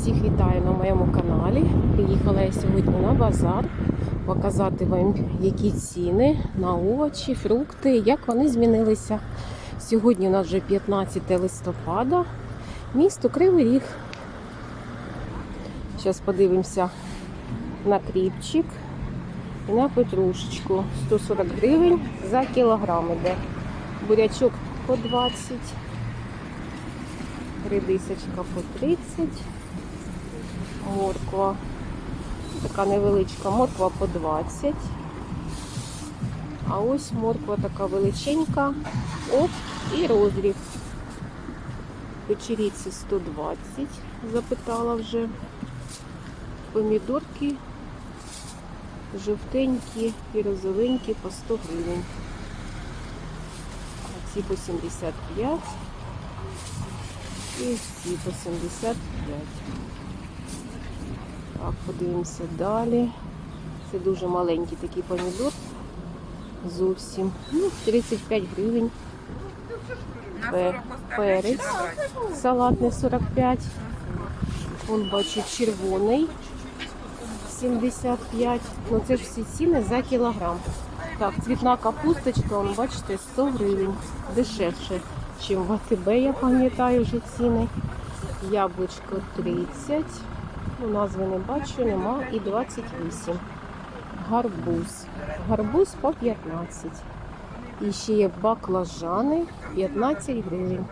Всіх вітаю на моєму каналі. Приїхала я сьогодні на базар показати вам, які ціни на овочі, фрукти, як вони змінилися. Сьогодні у нас вже 15 листопада, місто Кривий Ріг. Зараз подивимося на кріпчик і на петрушечку. 140 гривень за кілограм іде. Бурячок по 20 Редисочка по 30. Морква. Така невеличка морква по 20. А ось морква така величенька. Оп і розріб. Печеріці 120, запитала вже. Помідорки жовтенькі і розовенькі по 100 гривень. А ці по 75 і ці по 75. Так, подивимося далі. Це дуже маленький такий помідор. Зовсім. Ну, 35 гривень. Пе- Перець салатний 45. Вон бачу червоний 75. Ну це ж всі ціни за кілограм. Так, цвітна капусточка, вон, бачите, 100 гривень. Дешевше, ніж в АТБ, я пам'ятаю вже ціни. Яблучко 30. Ну, назви не бачу, нема. І 28. Гарбуз. Гарбуз по 15. І ще є баклажани 15 гривень.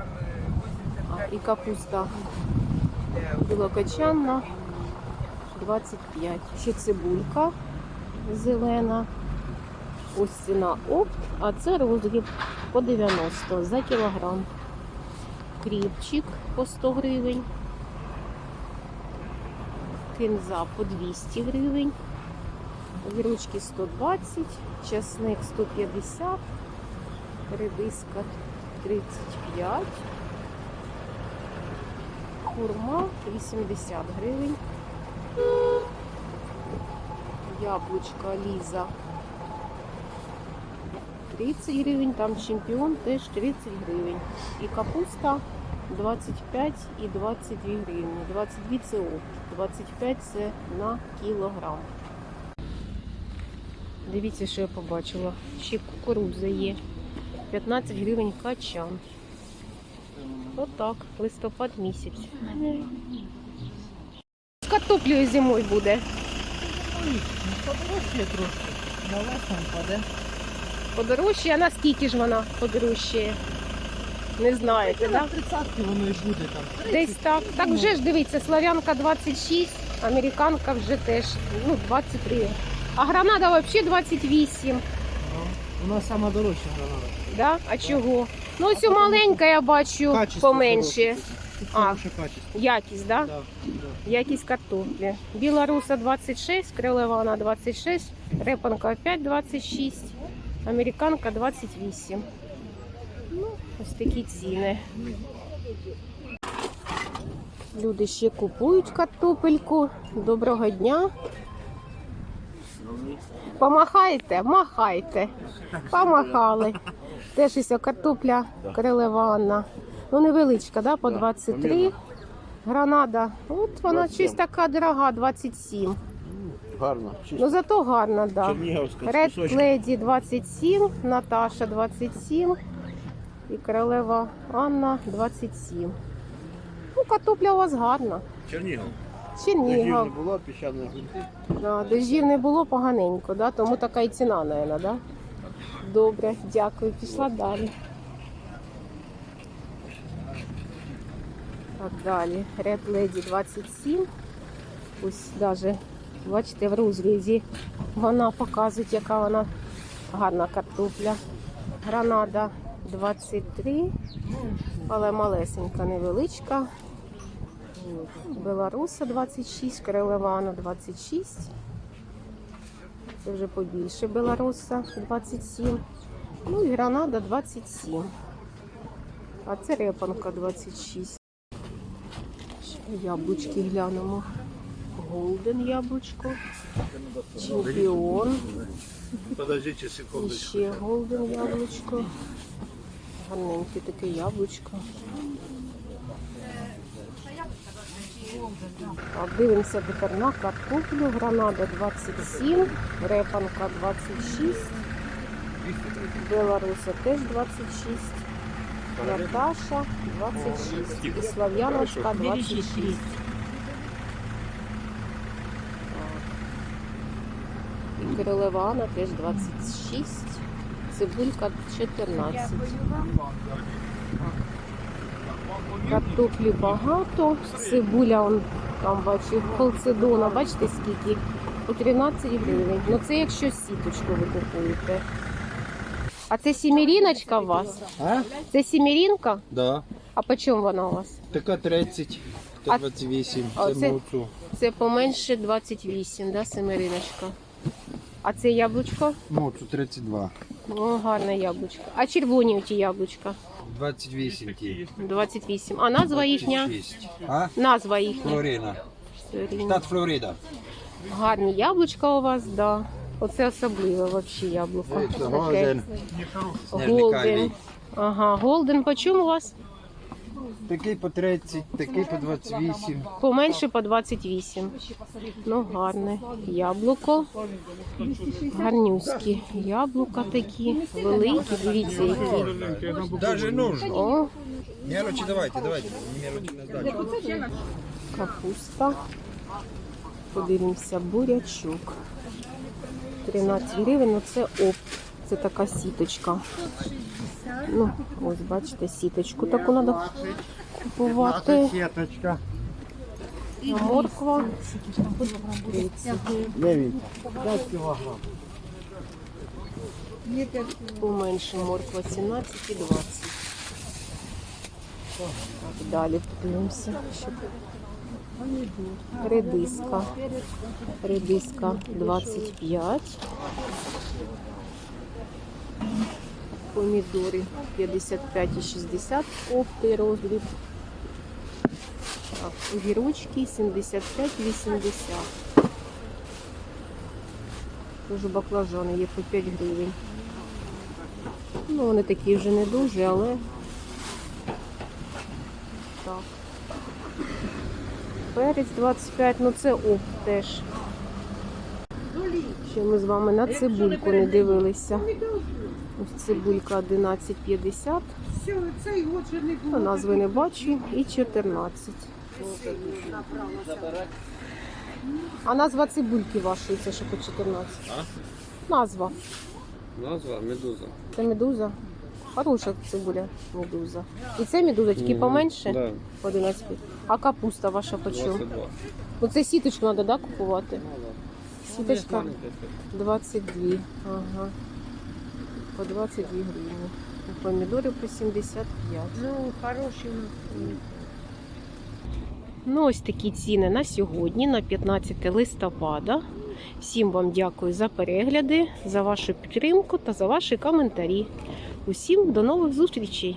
А, і капуста білокочанна 25. Ще цибулька зелена. Ось ціна опт, а це розріб по 90 за кілограм. Кріпчик по 100 гривень. Кінза по 200 гривень. Огірочки 120, часник 150, редиска 35, хурма 80 гривень. Яблучка Ліза 30 гривень, там чемпіон теж 30 гривень. І капуста 25 і 22 гривні. 22 це опт, 25 це на кілограм. Дивіться, що я побачила. Ще кукурудза є. 15 гривень качан. Отак, листопад місяць. З картоплею зимою буде. Подорожчає трошки. На вас паде. Подорожчає, а наскільки ж вона подорожчає? Не знаєте, На так? 30 воно і буде там. Десь так. Так вже ж дивіться, славянка 26, американка вже теж ну, 23. А гранада взагалі 28. Ну, У нас сама дорожча гранада. Да? А чого? Ну ось у маленька я бачу Качество поменше. хороше. Тут А. хороше качество. Якість, да? Да, да. Якість картоплі. Білоруса 26, крилевана 26, репанка опять 26, американка 28. Ось такі ціни. Люди ще купують картопельку. Доброго дня. Помахайте, махайте. Помахали. Теж ось картопля крилевана. Ну, невеличка, да, по 23. Гранада. От вона 27. щось така дорога, 27. Гарно. Ну зато гарна, да. Чернігівська з Ред. Леді 27, Наташа 27 і королева Анна 27. Ну, картопля у вас гарна. Чернігів. Дождів Чернігів. не було, грунти. Да, дождів не було поганенько, да? тому така і ціна, мабуть, да? Добре, дякую. Пішла далі. Так, далі. Red Lady 27. Ось навіть, бачите, в розрізі вона показує, яка вона гарна картопля. Гранада 23, але малесенька, невеличка. Беларуса 26, Крилевана 26. Це вже побільше Беларуса 27. Ну і Гранада 27. А це репанка 26. Ще яблучки глянемо. Голден яблучко. Чемпіон. Подождите І секундочку. ще голден яблучко. Гарненьке таке яблучко. Так, дивимося тепер на картоплю. Гранада 27, репанка 26, Беларуса теж 26, Наташа 26 і Слав'яночка 26. І Королева Анна теж 26, цибулька 14. Картоплі багато, цибуля он, там бачу, халцедона, бачите скільки? По 13 гривень. Ну це якщо сіточку ви купуєте. А це сіміріночка у вас? А? Це сімірінка? Да. А по чому вона у вас? Така 30, та 28. а Це оце- Це поменше 28, да, семериночка. А це яблучко? Мовчу 32. О, гарне яблучко. А червоні ті яблучка? 28 ті. 28. А назва їхня? 26. А? Назва їхня. Флорина. Штат Флорида. Гарні яблучка у вас, да. Оце особливе вообще яблуко. Це Таке. Голден. Голден. Ага, голден по чому у вас? Такий по 30, такий по 28. Поменше по 28. Ну, гарне. Яблуко. Гарнюські. Яблука такі, великі, дивіться, які. Даже нужно. О, давайте, давайте. На капуста. Подивимося, бурячок. 13 гривень, ну це оп. Це така сіточка. Ну, ось бачите, сіточку таку треба купувати. Сіточка. Морква 30. 9. 5 кілограм. Поменше морква 17 і 20. Далі подивимося. Редиска. Редиска 25. Помідори 55 і 60 оптий роздріб. Так, огірочки 75-80. Дуже баклажани є по 5 гривень. Ну, вони такі вже не дуже, але так. Перець 25, ну це оп теж. Ще ми з вами на цибульку не дивилися. Ось цибулька 11,50. Ну, назви не бачу. І 14. А назва цибульки вашої, це ще по 14. Назва. Назва медуза. Це медуза. Хороша цибуля медуза. І це медуза, тільки поменше? Да, По 11. А капуста ваша по чому? 22. Ну це сіточку треба, да, купувати? Сіточка 22. Ага. По 22 гривні. Помідори по 75. Ну, хороші. Ну, ось такі ціни на сьогодні, на 15 листопада. Всім вам дякую за перегляди, за вашу підтримку та за ваші коментарі. Усім до нових зустрічей!